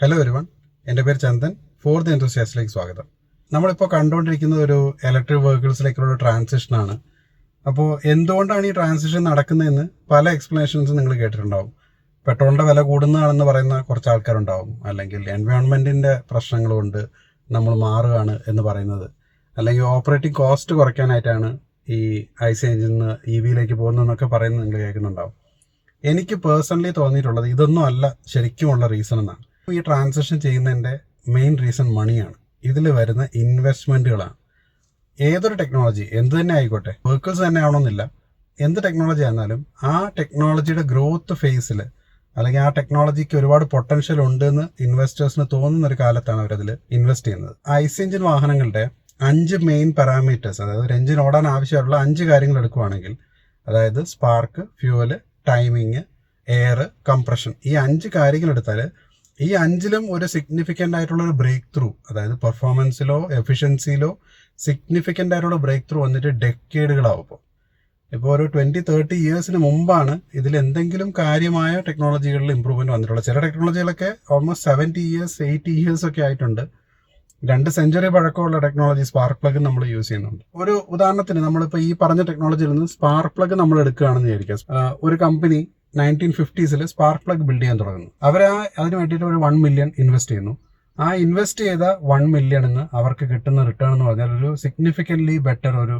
Hello ഒരുവൺ എന്റെ പേര് Chandan. Fourth എൻതൂസിയാസ്റ്റിലേക്ക് സ്വാഗതം. നമ്മളിപ്പോൾ കണ്ടുകൊണ്ടിരിക്കുന്ന ഒരു ഇലക്ട്രിക് വെഹിക്കിൾസിലേക്കുള്ള ട്രാൻസിഷനാണ് അപ്പോൾ എന്തുകൊണ്ടാണ് ഈ ട്രാൻസിഷൻ നടക്കുന്നതെന്ന് പല എക്സ്പ്ലനേഷൻസും നിങ്ങൾ കേട്ടിട്ടുണ്ടാവും. പെട്രോളിന്റെ വില കൂടുന്നതാണെന്ന് പറയുന്ന കുറച്ച് ആൾക്കാരുണ്ടാവും. അല്ലെങ്കിൽ എൻവയോൺമെന്റിന്റെ പ്രശ്നങ്ങളുണ്ട് നമ്മൾ മാറുകയാണ് എന്ന് പറയുന്നത്. അല്ലെങ്കിൽ ഓപ്പറേറ്റിംഗ് കോസ്റ്റ് കുറയ്ക്കാനായിട്ടാണ് ഈ ഐസ് എഞ്ചിൽ നിന്ന് ഇ വിയിലേക്ക് പോകുന്നതെന്നൊക്കെ പറയുന്നത് നിങ്ങൾ കേൾക്കുന്നുണ്ടാവും. എനിക്ക് പേഴ്സണലി തോന്നിയിട്ടുള്ളത് ഇതൊന്നും അല്ല ശരിക്കുമുള്ള റീസൺ എന്നാണ്. ഈ ട്രാൻസാക്ഷൻ ചെയ്യുന്നതിന്റെ മെയിൻ റീസൺ മണിയാണ് ഇതിൽ വരുന്ന ഇൻവെസ്റ്റ്മെന്റുകളാണ് ഏതൊരു ടെക്നോളജി എന്ത് തന്നെ ആയിക്കോട്ടെ വർക്കേഴ്സ് തന്നെ ആവണമെന്നില്ല. എന്ത് ടെക്നോളജി ആയിരുന്നാലും ആ ടെക്നോളജിയുടെ ഗ്രോത്ത് ഫേസിൽ അല്ലെങ്കിൽ ആ ടെക്നോളജിക്ക് ഒരുപാട് പൊട്ടൻഷ്യൽ ഉണ്ട് ഉണ്ടെന്ന് ഇൻവെസ്റ്റേഴ്സിന് തോന്നുന്ന ഒരു കാലത്താണ് അവരതിൽ ഇൻവെസ്റ്റ് ചെയ്യുന്നത്. ഐസ് എഞ്ചിൻ വാഹനങ്ങളുടെ അഞ്ച് മെയിൻ പാരാമീറ്റേഴ്സ് അതായത് ഒരു എഞ്ചിൻ ഓടാൻ ആവശ്യമുള്ള അഞ്ച് കാര്യങ്ങൾ എടുക്കുവാണെങ്കിൽ അതായത് spark fuel timing air compression ഈ അഞ്ച് കാര്യങ്ങൾ എടുത്താൽ ഈ അഞ്ചിലും ഒരു സിഗ്നിഫിക്കന്റ് ആയിട്ടുള്ള ഒരു ബ്രേക്ക് ത്രൂ അതായത് പെർഫോമൻസിലോ എഫിഷ്യൻസിയിലോ സിഗ്നിഫിക്കന്റ് ആയിട്ടുള്ള ബ്രേക്ക് ത്രൂ വന്നിട്ട് ഡെക്കേഡുകളാവും ഇപ്പോൾ ഇപ്പോൾ ഒരു ട്വന്റി തേർട്ടി ഇയേഴ്സിന് മുമ്പാണ് ഇതിൽ എന്തെങ്കിലും കാര്യമായ ടെക്നോളജികളിൽ ഇമ്പ്രൂവ്മെന്റ് വന്നിട്ടുള്ളത്. ചില ടെക്നോളജികളൊക്കെ almost seventy years eighty years ഒക്കെ ആയിട്ടുണ്ട്. രണ്ട് സെഞ്ചുറി പഴക്കമുള്ള ടെക്നോളജി സ്പാർക്ക് പ്ലഗ് നമ്മൾ യൂസ് ചെയ്യുന്നുണ്ട്. ഒരു ഉദാഹരണത്തിന് നമ്മളിപ്പോൾ ഈ പറഞ്ഞ ടെക്നോളജിയിൽ നിന്ന് സ്പാർക്ക് പ്ലഗ് നമ്മൾ എടുക്കുകയാണെന്ന് വിചാരിക്കാം ഒരു കമ്പനി നയന്റീൻ ഫിഫ്റ്റീസിൽ സ്പാർക്ക് പ്ലഗ് ബിൽഡ് ചെയ്യാൻ തുടങ്ങുന്നു. അവർ ആ അതിന് വേണ്ടിയിട്ട് ഒരു വൺ മില്യൺ ഇൻവെസ്റ്റ് ചെയ്യുന്നു. ആ ഇൻവെസ്റ്റ് ചെയ്ത വൺ മില്യൺ എന്ന് അവർക്ക് കിട്ടുന്ന റിട്ടേൺ എന്ന് പറഞ്ഞാൽ ഒരു സിഗ്നിഫിക്കന്റ്ലി ബെറ്റർ ഒരു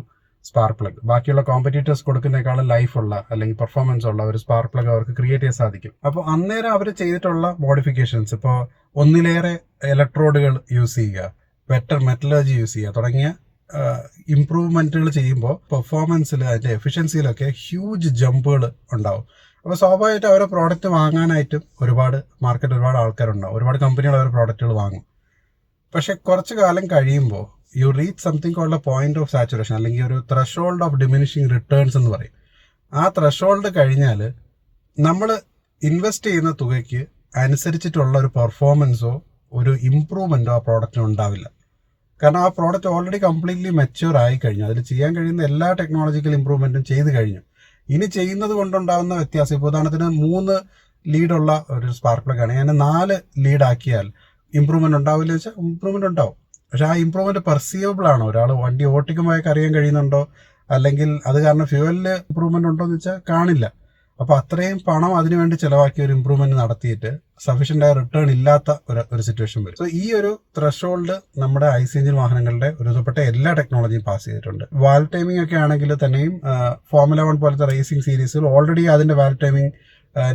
സ്പാർക്ക് പ്ലഗ്. ബാക്കിയുള്ള കോമ്പറ്റീറ്റേഴ്സ് കൊടുക്കുന്നേക്കാളും ലൈഫ് ഉള്ള അല്ലെങ്കിൽ പെർഫോമൻസ് ഉള്ള ഒരു സ്പാർക്ക് പ്ലഗ് അവർക്ക് ക്രിയേറ്റ് ചെയ്യാൻ സാധിക്കും. അപ്പോൾ അന്നേരം അവർ ചെയ്തിട്ടുള്ള മോഡിഫിക്കേഷൻസ് ഇപ്പോൾ ഒന്നിലേറെ ഇലക്ട്രോഡുകൾ യൂസ് ചെയ്യുക ബെറ്റർ മെറ്റലർജി യൂസ് ചെയ്യുക തുടങ്ങിയ ഇമ്പ്രൂവ്മെന്റുകൾ ചെയ്യുമ്പോൾ പെർഫോമൻസിൽ അതിന്റെ എഫിഷ്യൻസിയിലൊക്കെ ഹ്യൂജ് ജമ്പുകൾ ഉണ്ടാവും. അപ്പോൾ സ്വാഭാവികമായിട്ട് അവരെ പ്രോഡക്റ്റ് വാങ്ങാനായിട്ടും ഒരുപാട് മാർക്കറ്റ് ഒരുപാട് ആൾക്കാരുണ്ടാവും. ഒരുപാട് കമ്പനികൾ അവരുടെ പ്രോഡക്റ്റുകൾ വാങ്ങും. പക്ഷെ കുറച്ച് കാലം കഴിയുമ്പോൾ you reach something called a point of saturation അല്ലെങ്കിൽ ഒരു ത്രഷോൾഡ് ഓഫ് ഡിമിനിഷിങ് റിട്ടേൺസ് എന്ന് പറയും. ആ ത്രഷോൾഡ് കഴിഞ്ഞാൽ നമ്മൾ ഇൻവെസ്റ്റ് ചെയ്യുന്ന തുകയ്ക്ക് അനുസരിച്ചിട്ടുള്ള ഒരു പെർഫോമൻസോ ഒരു ഇമ്പ്രൂവ്മെന്റോ ആ പ്രോഡക്റ്റിന് ഉണ്ടാവില്ല. കാരണം ആ പ്രോഡക്റ്റ് ഓൾറെഡി കംപ്ലീറ്റ്ലി മെച്യൂർ ആയി കഴിഞ്ഞു. അതിൽ ചെയ്യാൻ കഴിയുന്ന എല്ലാ ടെക്നോളജിക്കൽ ഇമ്പ്രൂവ്മെന്റും ചെയ്ത് കഴിഞ്ഞു. ഇനി ചെയ്യുന്നത് കൊണ്ടുണ്ടാകുന്ന വ്യത്യാസം ഇപ്പോൾ ഉദാഹരണത്തിന് മൂന്ന് ലീഡുള്ള ഒരു സ്പാർക്ക് പ്ലഗ് ആണ് ഞാൻ നാല് ലീഡാക്കിയാൽ ആക്കിയാൽ ഇമ്പ്രൂവ്മെന്റ് ഉണ്ടാവില്ല വെച്ചാൽ ഇമ്പ്രൂവ്മെന്റ് ഉണ്ടാവും. പക്ഷെ ആ ഇമ്പ്രൂവ്മെന്റ് പെർസീവബിൾ ആണോ? ഒരാൾ വണ്ടി ഓട്ടിക്കുമ്പോഴൊക്കെ അറിയാൻ കഴിയുന്നുണ്ടോ? അല്ലെങ്കിൽ അത് കാരണം ഫ്യൂവലിൽ ഇമ്പ്രൂവ്മെന്റ് ഉണ്ടോ എന്ന് വെച്ചാൽ കാണില്ല. അപ്പൊ അത്രയും പണം അതിനുവേണ്ടി ചിലവാക്കി ഒരു ഇമ്പ്രൂവ്മെന്റ് നടത്തിയിട്ട് സഫീഷ്യന്റ് ആയ റിട്ടേൺ ഇല്ലാത്ത ഒരു ഒരു സിറ്റുവേഷൻ വരും. സോ ഈ ഒരു ത്രഷോൾഡ് നമ്മുടെ ഐസ് എഞ്ചിൻ വാഹനങ്ങളുടെ ഒരു വിധപ്പെട്ട എല്ലാ ടെക്നോളജിയും പാസ് ചെയ്തിട്ടുണ്ട്. വാൽ ടൈമിംഗ് ഒക്കെ ആണെങ്കിൽ തന്നെയും ഫോർമുല വൺ പോലത്തെ റേസിംഗ് സീരീസിൽ ഓൾറെഡി അതിന്റെ വാൽ ടൈമിംഗ്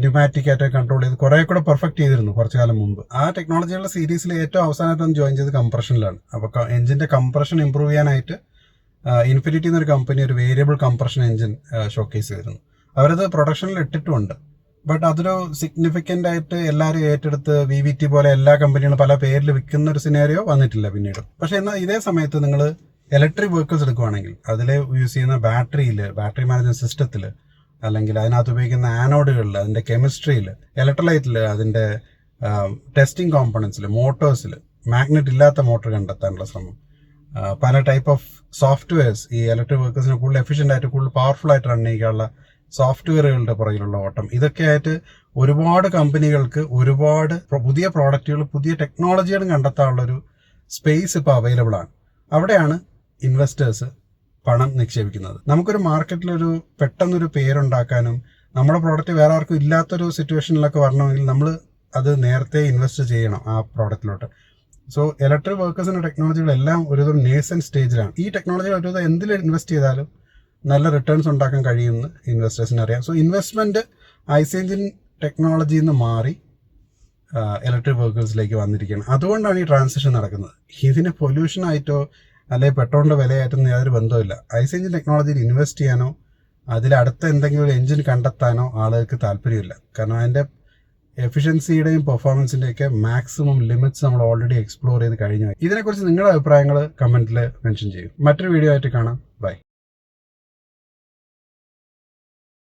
ന്യൂമാറ്റിക് ആയിട്ട് കൺട്രോൾ ചെയ്ത് കുറെ കൂടെ പെർഫെക്റ്റ് ചെയ്തിരുന്നു കുറച്ചു കാലം മുമ്പ്. ആ ടെക്നോളജിയുള്ള സീരീസിൽ ഏറ്റവും അവസാനമായിട്ട് ജോയിൻ ചെയ്ത് കംപ്രഷനിലാണ് അപ്പോൾ എഞ്ചിന്റെ കംപ്രഷൻ ഇമ്പ്രൂവ് ചെയ്യാനായിട്ട് ഇൻഫിനിറ്റി എന്നൊരു കമ്പനി ഒരു വേരിയബിൾ കംപ്രഷൻ എഞ്ചിൻ ഷോക്കേസ് ചെയ്തിരുന്നു. അവരത് പ്രൊഡക്ഷനിൽ ഇട്ടിട്ടുമുണ്ട് ബട്ട് അതൊരു സിഗ്നിഫിക്കന്റ് ആയിട്ട് എല്ലാവരും ഏറ്റെടുത്ത് വി വി ടി പോലെ എല്ലാ കമ്പനികളും പല പേരിൽ വിൽക്കുന്ന ഒരു സിനാരിയോ വന്നിട്ടില്ല പിന്നീട്. പക്ഷേ എന്നാൽ ഇതേ സമയത്ത് നിങ്ങൾ ഇലക്ട്രിക് വെഹിക്കിൾസ് എടുക്കുവാണെങ്കിൽ അതിൽ യൂസ് ചെയ്യുന്ന ബാറ്ററിയിൽ ബാറ്ററി മാനേജ്മെന്റ് സിസ്റ്റത്തിൽ അല്ലെങ്കിൽ അതിനകത്ത് ഉപയോഗിക്കുന്ന ആനോഡുകളിൽ അതിന്റെ കെമിസ്ട്രിയിൽ ഇലക്ട്രോലൈറ്റിൽ അതിന്റെ ടെസ്റ്റിംഗ് കോമ്പണൻസിൽ മോട്ടോഴ്സിൽ മാഗ്നറ്റ് ഇല്ലാത്ത മോട്ടോർ കണ്ടെത്താനുള്ള ശ്രമം. പല ടൈപ്പ് ഓഫ് സോഫ്റ്റ്വെയർസ് ഈ ഇലക്ട്രിക് വെഹിക്കിൾസിന് കൂടുതൽ എഫിഷ്യന്റ് ആയിട്ട് കൂടുതൽ പവർഫുൾ ആയിട്ട് റൺ ചെയ്യാനുള്ള സോഫ്റ്റ്വെയറുകളുടെ പുറകിലുള്ള ഓട്ടം. ഇതൊക്കെയായിട്ട് ഒരുപാട് കമ്പനികൾക്ക് ഒരുപാട് പുതിയ പ്രോഡക്റ്റുകൾ പുതിയ ടെക്നോളജികളും കണ്ടെത്താനുള്ളൊരു സ്പേസ് ഇപ്പോൾ അവൈലബിൾ ആണ്. അവിടെയാണ് ഇൻവെസ്റ്റേഴ്സ് പണം നിക്ഷേപിക്കുന്നത്. നമുക്കൊരു മാർക്കറ്റിലൊരു പെട്ടെന്നൊരു പേരുണ്ടാക്കാനും നമ്മുടെ പ്രോഡക്റ്റ് വേറെ ആർക്കും ഇല്ലാത്തൊരു സിറ്റുവേഷനിലൊക്കെ വരണമെങ്കിൽ നമ്മൾ അത് നേരത്തെ ഇൻവെസ്റ്റ് ചെയ്യണം ആ പ്രോഡക്റ്റിലോട്ട് സോ ഇലക്ട്രിക് വർക്കേഴ്സിന്റെ ടെക്നോളജികളെല്ലാം ഒരു നേഴ്സൺ സ്റ്റേജിലാണ് ഈ ടെക്നോളജി ഒരുവിധം എന്തിൽ ഇൻവെസ്റ്റ് ചെയ്താലും നല്ല റിട്ടേൺസ് ഉണ്ടാക്കാൻ കഴിയുമെന്ന് ഇൻവെസ്റ്റേഴ്സിന് അറിയാം. സോ ഇൻവെസ്റ്റ്മെന്റ് ഐസ് എഞ്ചിൻ ടെക്നോളജിയിൽ നിന്ന് മാറി ഇലക്ട്രിക് വെഹിക്കിൾസിലേക്ക് വന്നിരിക്കുകയാണ്. അതുകൊണ്ടാണ് ഈ ട്രാൻസിഷൻ നടക്കുന്നത്. ഇതിന് പൊല്യൂഷൻ ആയിട്ടോ അല്ലെങ്കിൽ പെട്രോളിന്റെ വിലയായിട്ടൊന്നും യാതൊരു ബന്ധവുമില്ല. ഐസ് എഞ്ചിൻ ടെക്നോളജിയിൽ ഇൻവെസ്റ്റ് ചെയ്യാനോ അതിലടുത്ത എന്തെങ്കിലും ഒരു എഞ്ചിൻ കണ്ടെത്താനോ ആളുകൾക്ക് താല്പര്യമില്ല. കാരണം അതിന്റെ എഫിഷ്യൻസിയുടെയും പെർഫോമൻസിന്റെയൊക്കെ മാക്സിമം ലിമിറ്റ്സ് നമ്മൾ ഓൾറെഡി എക്സ്പ്ലോർ ചെയ്ത് കഴിഞ്ഞു. ഇതിനെക്കുറിച്ച് നിങ്ങളുടെ അഭിപ്രായങ്ങൾ കമന്റിൽ മെൻഷൻ ചെയ്യും. മറ്റൊരു വീഡിയോ ആയിട്ട് കാണാം. ബൈ